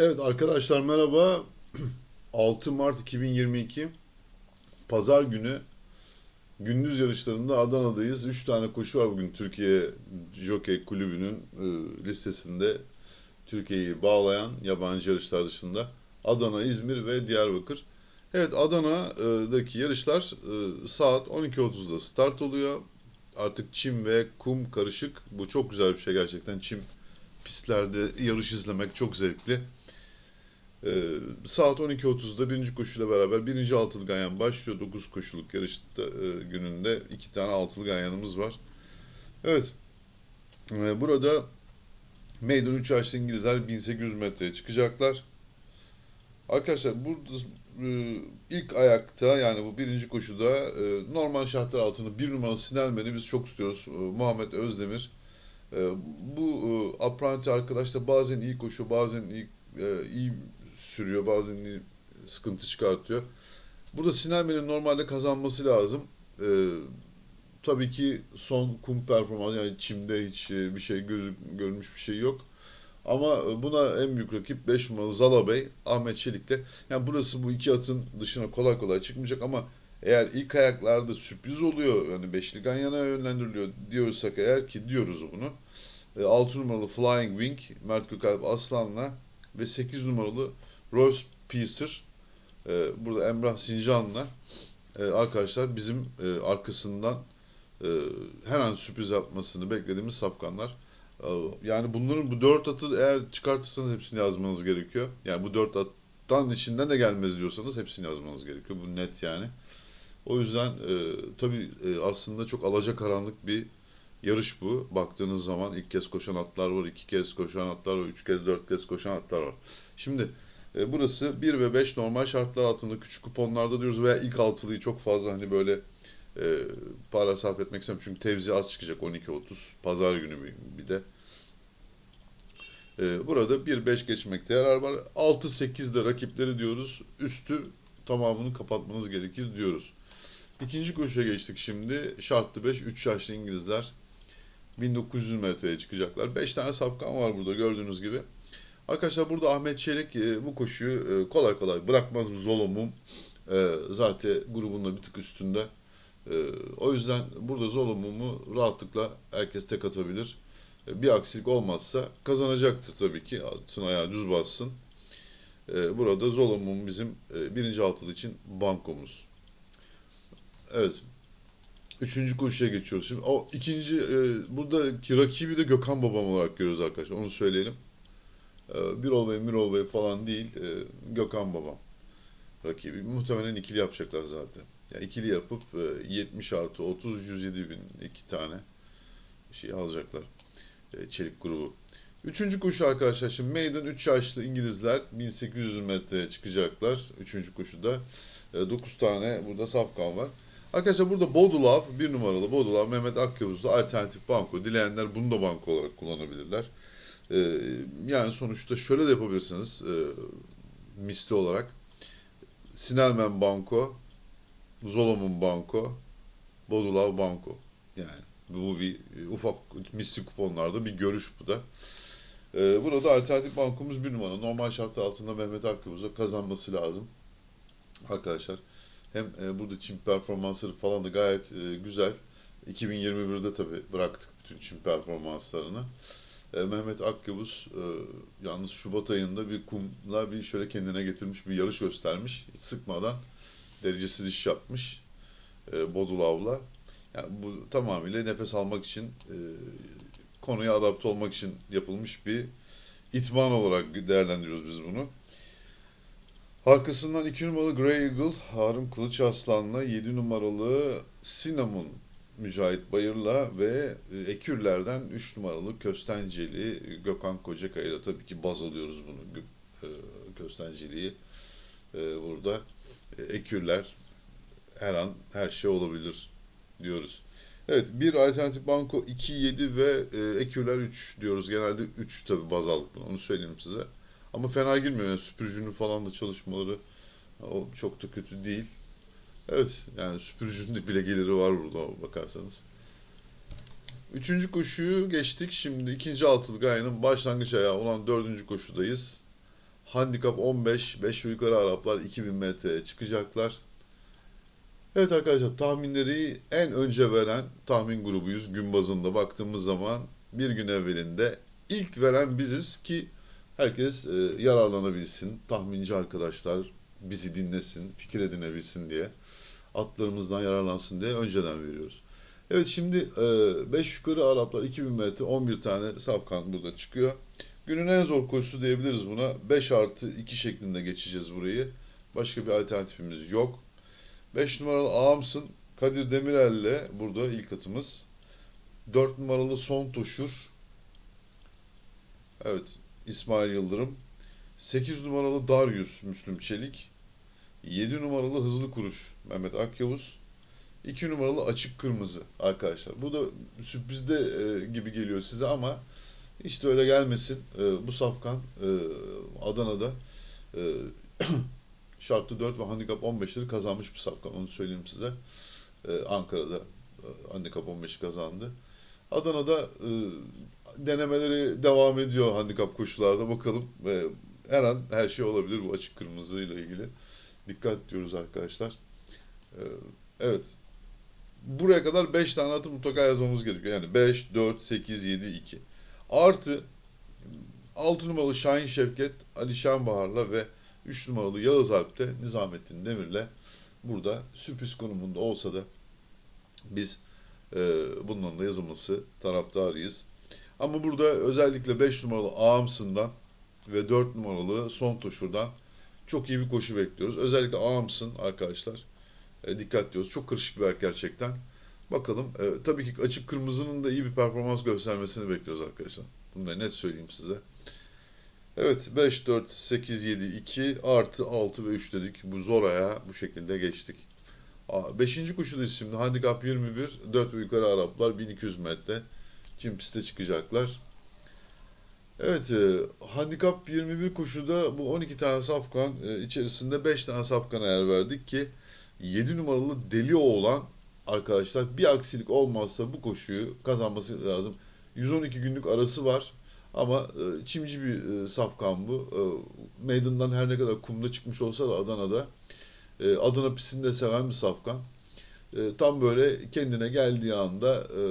Evet arkadaşlar merhaba. 6 Mart 2022 Pazar günü gündüz yarışlarında Adana'dayız. 3 tane koşu var bugün Türkiye Jockey Kulübü'nün e, listesinde Türkiye'yi bağlayan yabancı yarışlar dışında Adana, İzmir ve Diyarbakır. Evet Adana'daki yarışlar e, saat 12.30'da start oluyor. Artık çim ve kum karışık. Bu çok güzel bir şey gerçekten. Çim pistlerde yarış izlemek çok zevkli. Ee, saat 12.30'da birinci koşuyla beraber birinci altılı ganyan başlıyor. 9 koşuluk yarışta e, gününde iki tane altılı ganyanımız var. Evet. Ee, burada Meydan 3 yaşlı İngilizler 1800 metreye çıkacaklar. Arkadaşlar burada e, ilk ayakta yani bu birinci koşuda e, normal şartlar altında bir numaralı Sinelmen'i biz çok tutuyoruz. E, Muhammed Özdemir. E, bu e, apprenti arkadaş da bazen iyi koşuyor, bazen iyi, e, iyi sürüyor, bazen sıkıntı çıkartıyor. Burada Sinelmen'in normalde kazanması lazım. E, tabii ki son kum performansı yani çimde hiç e, bir şey göz, görülmüş bir şey yok. Ama e, buna en büyük rakip 5 numaralı Zala Bey, Ahmet Çelik'te. Yani burası bu iki atın dışına kolay kolay çıkmayacak ama eğer ilk ayaklarda sürpriz oluyor, yani beşli ganyana yönlendiriliyor diyorsak eğer ki diyoruz bunu. 6 numaralı Flying Wing, Mert Gökalp Aslan'la ve 8 numaralı Rose Peacer, e, burada Emrah Sincan'la e, arkadaşlar bizim e, arkasından e, her an sürpriz yapmasını beklediğimiz safkanlar. E, Yani bunların bu dört atı eğer çıkartırsanız hepsini yazmanız gerekiyor. Yani bu dört attan içinden de gelmez diyorsanız hepsini yazmanız gerekiyor. Bu net yani. O yüzden e, tabii e, aslında çok alacakaranlık bir yarış bu. Baktığınız zaman ilk kez koşan atlar var, iki kez koşan atlar var, üç kez, dört kez koşan atlar var. Şimdi e, burası 1 ve 5 normal şartlar altında küçük kuponlarda diyoruz veya ilk altılıyı çok fazla hani böyle e, para sarf etmek istemiyorum. Çünkü tevzi az çıkacak 12.30 pazar günü bir, de. E, burada 1-5 geçmekte yarar var. 6-8'de rakipleri diyoruz. Üstü tamamını kapatmanız gerekir diyoruz. İkinci koşuya geçtik şimdi. Şartlı 5, 3 yaşlı İngilizler 1900 metreye çıkacaklar. 5 tane safkan var burada gördüğünüz gibi. Arkadaşlar burada Ahmet Çelik e, bu koşuyu e, kolay kolay bırakmaz Zolom'um. E, zaten grubunda bir tık üstünde. O yüzden burada Zolom'umu rahatlıkla herkes tek atabilir. Bir aksilik olmazsa kazanacaktır tabii ki. Altın ayağı düz bassın. Burada Zolom'um bizim birinci altılı için bankomuz. Evet. Üçüncü koşuya geçiyoruz şimdi. O ikinci e, buradaki rakibi de Gökhan babam olarak görüyoruz arkadaşlar. Onu söyleyelim. E, Birol Bey, Mirol Bey falan değil. E, Gökhan babam rakibi. Muhtemelen ikili yapacaklar zaten. Yani ikili yapıp e, 70 artı 30 107 bin iki tane şey alacaklar. E, çelik grubu. Üçüncü koşu arkadaşlar şimdi Maiden 3 yaşlı İngilizler 1800 metreye çıkacaklar. Üçüncü koşuda. 9 tane burada safkan var. Arkadaşlar burada Bodulav bir numaralı Bodulav Mehmet Akyavuz'da alternatif banko. Dileyenler bunu da banko olarak kullanabilirler. Ee, yani sonuçta şöyle de yapabilirsiniz e, misli olarak. Sinelmen banko, Zolom'un banko, Bodulav banko. Yani bu bir e, ufak misli kuponlarda bir görüş bu da. Ee, burada alternatif bankomuz bir numara. Normal şartlar altında Mehmet Akyavuz'a kazanması lazım. Arkadaşlar. Hem e, burada çim performansları falan da gayet e, güzel. 2021'de tabi bıraktık bütün çim performanslarını. E, Mehmet Akyavuz e, yalnız Şubat ayında bir kumla bir şöyle kendine getirmiş bir yarış göstermiş. Hiç sıkmadan derecesiz iş yapmış e, Bodulav'la. Yani bu tamamıyla nefes almak için e, konuya adapte olmak için yapılmış bir itman olarak değerlendiriyoruz biz bunu. Arkasından 2 numaralı Grey Eagle Harun Kılıç Aslan'la 7 numaralı Cinnamon Mücahit Bayır'la ve e, Ekürler'den 3 numaralı Köstenceli Gökhan Kocakay'la tabii ki baz alıyoruz bunu e, Köstenceli'yi e, burada. Ekürler her an her şey olabilir diyoruz. Evet bir alternatif banko 2, 7 ve Ekürler 3 diyoruz. Genelde 3 tabii baz aldık bunu onu söyleyeyim size. Ama fena girmiyor. Yani süpürücünün falan da çalışmaları o çok da kötü değil. Evet yani süpürücünün de bile geliri var burada bakarsanız. Üçüncü koşuyu geçtik. Şimdi ikinci altılı gayenin başlangıç ayağı olan dördüncü koşudayız. Handikap 15, 5 ve yukarı Araplar 2000 metreye çıkacaklar. Evet arkadaşlar tahminleri en önce veren tahmin grubuyuz gün bazında baktığımız zaman bir gün evvelinde ilk veren biziz ki herkes e, yararlanabilsin, tahminci arkadaşlar bizi dinlesin, fikir edinebilsin diye atlarımızdan yararlansın diye önceden veriyoruz. Evet şimdi 5 yukarı Araplar 2000 metre 11 tane safkan burada çıkıyor. Günün en zor koşusu diyebiliriz buna. 5 artı 2 şeklinde geçeceğiz burayı. Başka bir alternatifimiz yok. 5 numaralı Ağamsın Kadir Demirel'le burada ilk atımız. 4 numaralı Son Toşur. Evet İsmail Yıldırım. 8 numaralı Darius Müslüm Çelik. 7 numaralı Hızlı Kuruş Mehmet Akyavuz. 2 numaralı Açık Kırmızı arkadaşlar. Bu da sürprizde e, gibi geliyor size ama işte öyle gelmesin. E, bu safkan e, Adana'da e, şartlı 4 ve handikap 15'leri kazanmış bir safkan. Onu söyleyeyim size. E, Ankara'da e, handikap 15'i kazandı. Adana'da e, denemeleri devam ediyor handikap koşularda. Bakalım e, her an her şey olabilir bu açık kırmızı ile ilgili. Dikkat diyoruz arkadaşlar. E, evet. Buraya kadar 5 tane atı mutlaka yazmamız gerekiyor. Yani 5, 4, 8, 7, 2. Artı 6 numaralı Şahin Şevket, Ali Şanbahar'la ve 3 numaralı Yağız Alp'te Nizamettin Demir'le burada sürpriz konumunda olsa da biz e, bunların da yazılması taraftarıyız. Ama burada özellikle 5 numaralı Ağamsın'dan ve 4 numaralı Son Toşur'dan çok iyi bir koşu bekliyoruz. Özellikle Ağamsın arkadaşlar. E, dikkat diyoruz. Çok karışık bir ayak gerçekten. Bakalım. E, tabii ki açık kırmızının da iyi bir performans göstermesini bekliyoruz arkadaşlar. Bunu da net söyleyeyim size. Evet 5, 4, 8, 7, 2 artı 6 ve 3 dedik. Bu zor ayağa bu şekilde geçtik. Aa, Beşinci koşudayız şimdi. Handikap 21. 4 ve yukarı Araplar 1200 metre. Çim piste çıkacaklar. Evet, e, handikap 21 koşuda bu 12 tane safkan e, içerisinde 5 tane safkana yer verdik ki 7 numaralı Deli Oğlan arkadaşlar bir aksilik olmazsa bu koşuyu kazanması lazım. 112 günlük arası var ama e, çimci bir e, safkan bu. E, meydandan her ne kadar kumda çıkmış olsa da Adana'da e, Adana pistini de seven bir safkan. E, tam böyle kendine geldiği anda e,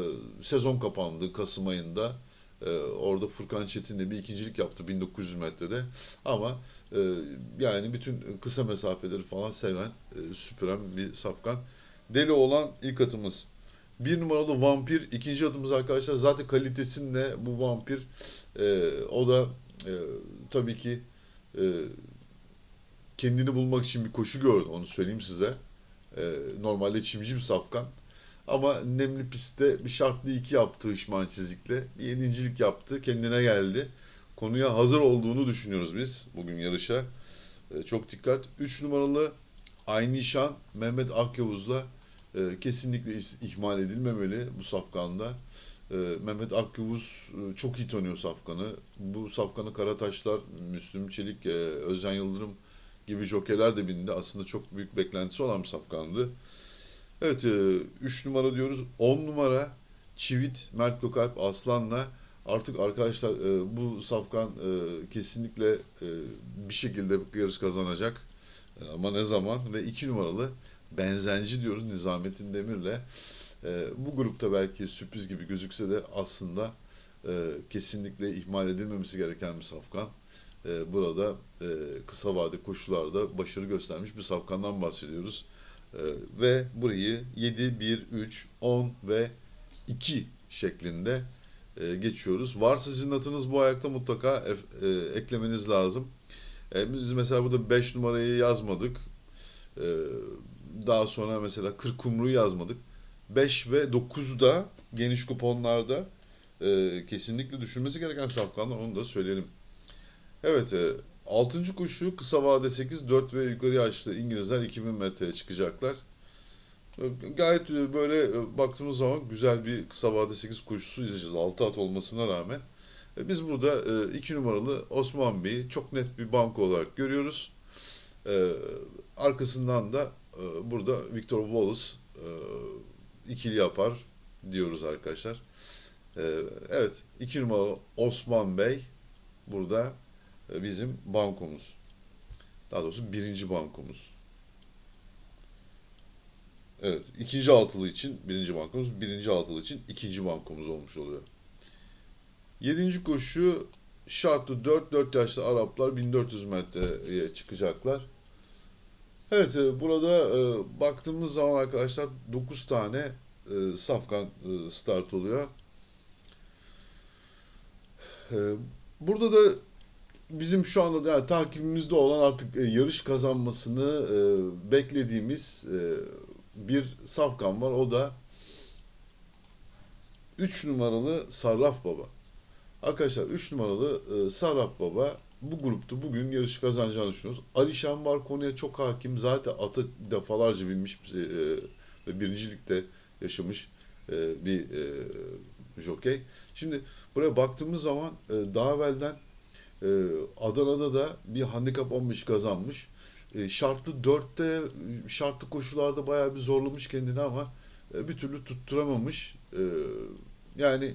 sezon kapandı Kasım ayında. E, orada Furkan Çetin'le bir ikincilik yaptı 1900 metrede. Ama e, yani bütün kısa mesafeleri falan seven, e, süpüren bir safkan. Deli olan ilk atımız. Bir numaralı vampir, ikinci atımız arkadaşlar zaten kalitesinde bu vampir. E, o da e, tabii ki e, kendini bulmak için bir koşu gördü onu söyleyeyim size. E, normalde çimci bir safkan. Ama nemli pistte bir şartlı iki yaptı Hışman Çizik'le. Bir yedincilik yaptı. Kendine geldi. Konuya hazır olduğunu düşünüyoruz biz bugün yarışa. E, çok dikkat. 3 numaralı Aynişan Mehmet Akyavuz'la e, kesinlikle ihmal edilmemeli bu safkanda. E, Mehmet Akyavuz e, çok iyi tanıyor safkanı. Bu safkanı Karataşlar, Müslüm Çelik, e, Özcan Yıldırım gibi jokerler de bindi. Aslında çok büyük beklentisi olan bir safkandı. Evet, 3 numara diyoruz. 10 numara Çivit, Mert Gökalp, Aslan'la artık arkadaşlar e, bu safkan e, kesinlikle e, bir şekilde yarış kazanacak. E, ama ne zaman? Ve 2 numaralı Benzenci diyoruz Nizamettin Demir'le. E, bu grupta belki sürpriz gibi gözükse de aslında e, kesinlikle ihmal edilmemesi gereken bir safkan. E, burada e, kısa vade koşularda başarı göstermiş bir safkandan bahsediyoruz. Ee, ve burayı 7, 1, 3, 10 ve 2 şeklinde e, geçiyoruz. Varsa sizin atınız bu ayakta mutlaka e, eklemeniz lazım. E, biz mesela burada 5 numarayı yazmadık. Daha sonra mesela 40 kumruyu yazmadık. 5 ve 9'da geniş kuponlarda kesinlikle düşünmesi gereken safkanlar onu da söyleyelim. Evet, 6. koşu kısa vade 8, 4 ve yukarı yaşlı İngilizler 2000 metreye çıkacaklar. E, Gayet e, böyle e, baktığımız zaman güzel bir kısa vade 8 koşusu izleyeceğiz 6 at olmasına rağmen. E, Biz burada 2 numaralı Osman Bey'i çok net bir banko olarak görüyoruz. E, Arkasından da e, burada Victor Wallace e, ikili yapar diyoruz arkadaşlar. E, Evet 2 numaralı Osman Bey burada e, bizim bankomuz. Daha doğrusu birinci bankomuz. Evet, ikinci altılı için birinci bankomuz, birinci altılı için ikinci bankomuz olmuş oluyor. Yedinci koşu şartlı 4 4 yaşlı Araplar 1400 metreye çıkacaklar. Evet, e, burada e, baktığımız zaman arkadaşlar 9 tane e, safkan start oluyor. Burada da bizim şu anda yani takibimizde olan artık e, yarış kazanmasını e, beklediğimiz e, bir safkan var. O da 3 numaralı Sarraf Baba. Arkadaşlar 3 numaralı e, Sarraf Baba bu grupta bugün yarışı kazanacağını düşünüyoruz. Alişan var konuya çok hakim. Zaten atı defalarca binmiş e, ve birincilikte yaşamış e, bir e, jokey. Şimdi buraya baktığımız zaman e, daha evvelden e, Adana'da da bir handikap 15 kazanmış. E, şartlı 4'te şartlı koşularda bayağı bir zorlamış kendini ama e, bir türlü tutturamamış. E, yani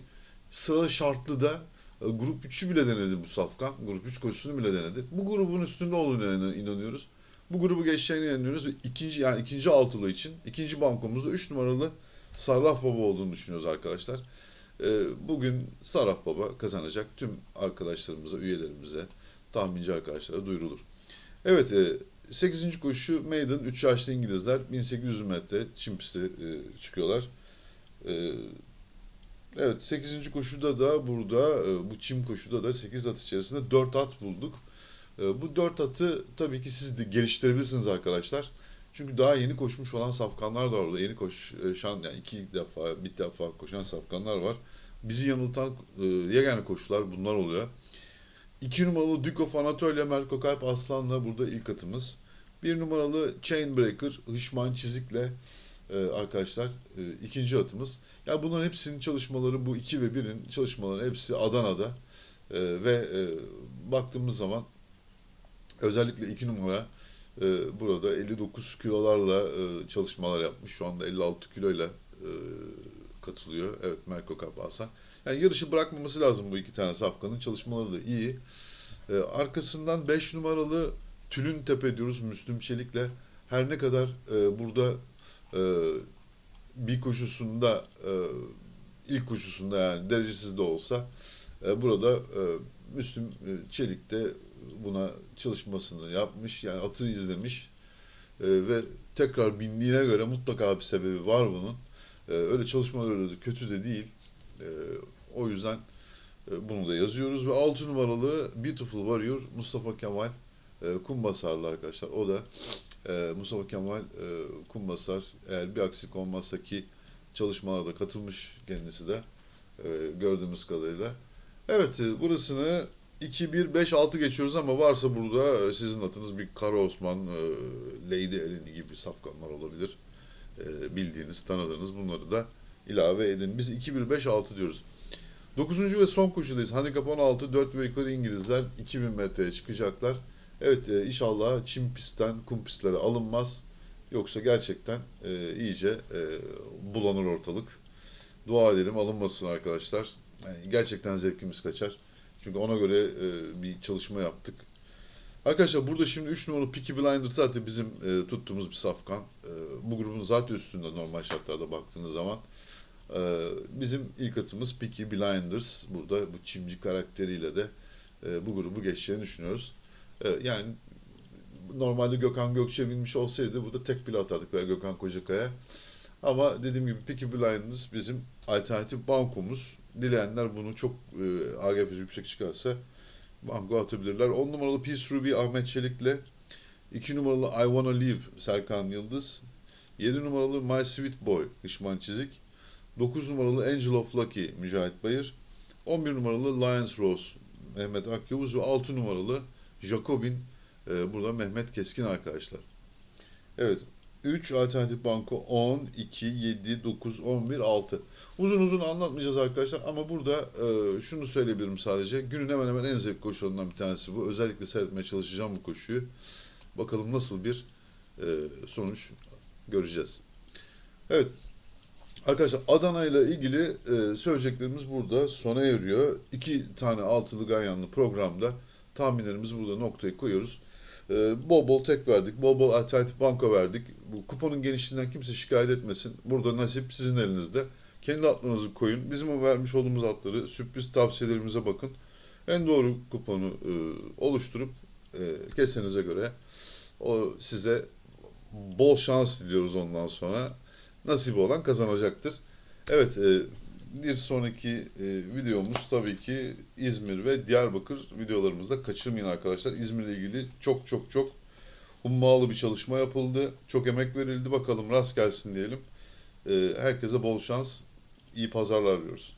sıra şartlı da e, grup 3'ü bile denedi bu safkan. Grup 3 koşusunu bile denedi. Bu grubun üstünde olduğuna inan- inanıyoruz. Bu grubu geçeceğine inanıyoruz ve ikinci yani ikinci altılı için ikinci bankomuzda 3 numaralı Sarraf Baba olduğunu düşünüyoruz arkadaşlar. Ee, Bugün Sarraf Baba kazanacak. Tüm arkadaşlarımıza, üyelerimize, tahminci arkadaşlara duyurulur. Evet, 8. koşu Maiden 3 yaşlı İngilizler 1800 metre çim pisti e, çıkıyorlar. E, Evet 8. koşuda da burada e, bu çim koşuda da 8 at içerisinde 4 at bulduk. E, Bu 4 atı tabii ki siz de geliştirebilirsiniz arkadaşlar. Çünkü daha yeni koşmuş olan safkanlar da orada. Yeni koşan yani iki defa bir defa koşan safkanlar var. Bizi yanıltan e, yegane koşular bunlar oluyor. 2 numaralı Duke of Anatolia Melko Kalp Aslan'la burada ilk atımız. 1 numaralı Chainbreaker Hışman Çizik'le e, arkadaşlar e, ikinci atımız. Ya bunların hepsinin çalışmaları bu 2 ve 1'in çalışmaları hepsi Adana'da. E, ve e, baktığımız zaman özellikle 2 numara e, burada 59 kilolarla e, çalışmalar yapmış. Şu anda 56 kiloyla e, katılıyor. Evet Merko Kapasa. Yani yarışı bırakmaması lazım bu iki tane safkanın. Çalışmaları da iyi. E, arkasından 5 numaralı Tülün Tepe diyoruz Müslüm Çelik'le. Her ne kadar e, burada e, bir koşusunda e, ilk koşusunda yani derecesiz de olsa e, burada e, Müslüm e, Çelik de buna çalışmasını yapmış. Yani atı izlemiş E, ve tekrar bindiğine göre mutlaka bir sebebi var bunun. E, öyle çalışmaları da kötü de değil. E, o yüzden e, bunu da yazıyoruz ve 6 numaralı Beautiful Warrior Mustafa Kemal e, Kumbasarlı arkadaşlar. O da e, Mustafa Kemal e, Kumbasar eğer bir aksilik olmazsa ki çalışmalarda katılmış kendisi de e, gördüğümüz kadarıyla. Evet e, burasını 2-1-5-6 geçiyoruz ama varsa burada e, sizin atınız bir Kara Osman, e, Lady Eleni gibi safkanlar olabilir. E, bildiğiniz, tanıdığınız bunları da ilave edin. Biz 2-1-5-6 diyoruz. 9. ve son koşudayız. Handikap 16, 4 ve yukarı İngilizler 2000 metreye çıkacaklar. Evet inşallah çim pistten kum pistlere alınmaz. Yoksa gerçekten e, iyice e, bulanır ortalık. Dua edelim alınmasın arkadaşlar. Yani gerçekten zevkimiz kaçar. Çünkü ona göre e, bir çalışma yaptık. Arkadaşlar burada şimdi 3 numaralı Peaky Blinders zaten bizim e, tuttuğumuz bir safkan. E, bu grubun zaten üstünde normal şartlarda baktığınız zaman. E, bizim ilk atımız Peaky Blinders. Burada bu çimci karakteriyle de e, bu grubu geçeceğini düşünüyoruz. E, yani normalde Gökhan Gökçe binmiş olsaydı burada tek bile atardık veya Gökhan Kocakaya. Ama dediğim gibi Peaky Blinders bizim alternatif bankomuz. Dileyenler bunu çok e, AGF'si yüksek çıkarsa banko atabilirler. 10 numaralı Peace Ruby Ahmet Çelik'le 2 numaralı I Wanna Live Serkan Yıldız 7 numaralı My Sweet Boy Işman Çizik 9 numaralı Angel of Lucky Mücahit Bayır 11 numaralı Lions Rose Mehmet Akyavuz ve 6 numaralı Jacobin e, burada Mehmet Keskin arkadaşlar. Evet 3 alternatif banko 10, 2, 7, 9, 11, 6. Uzun uzun anlatmayacağız arkadaşlar ama burada e, şunu söyleyebilirim sadece. Günün hemen hemen en zevkli koşularından bir tanesi bu. Özellikle seyretmeye çalışacağım bu koşuyu. Bakalım nasıl bir e, sonuç göreceğiz. Evet. Arkadaşlar Adana ile ilgili e, söyleyeceklerimiz burada sona eriyor. İki tane altılı ganyanlı programda tahminlerimizi burada noktaya koyuyoruz. Ee, bol bol tek verdik, bol bol alternatif banko verdik. Bu kuponun genişliğinden kimse şikayet etmesin. Burada nasip sizin elinizde. Kendi atlarınızı koyun. Bizim o vermiş olduğumuz atları sürpriz tavsiyelerimize bakın. En doğru kuponu e, oluşturup e, kesenize göre o size bol şans diliyoruz ondan sonra. Nasibi olan kazanacaktır. Evet, e, bir sonraki e, videomuz tabii ki İzmir ve Diyarbakır videolarımızda kaçırmayın arkadaşlar. İzmir'le ilgili çok çok çok hummalı bir çalışma yapıldı. Çok emek verildi. Bakalım rast gelsin diyelim. E, herkese bol şans, iyi pazarlar diliyoruz.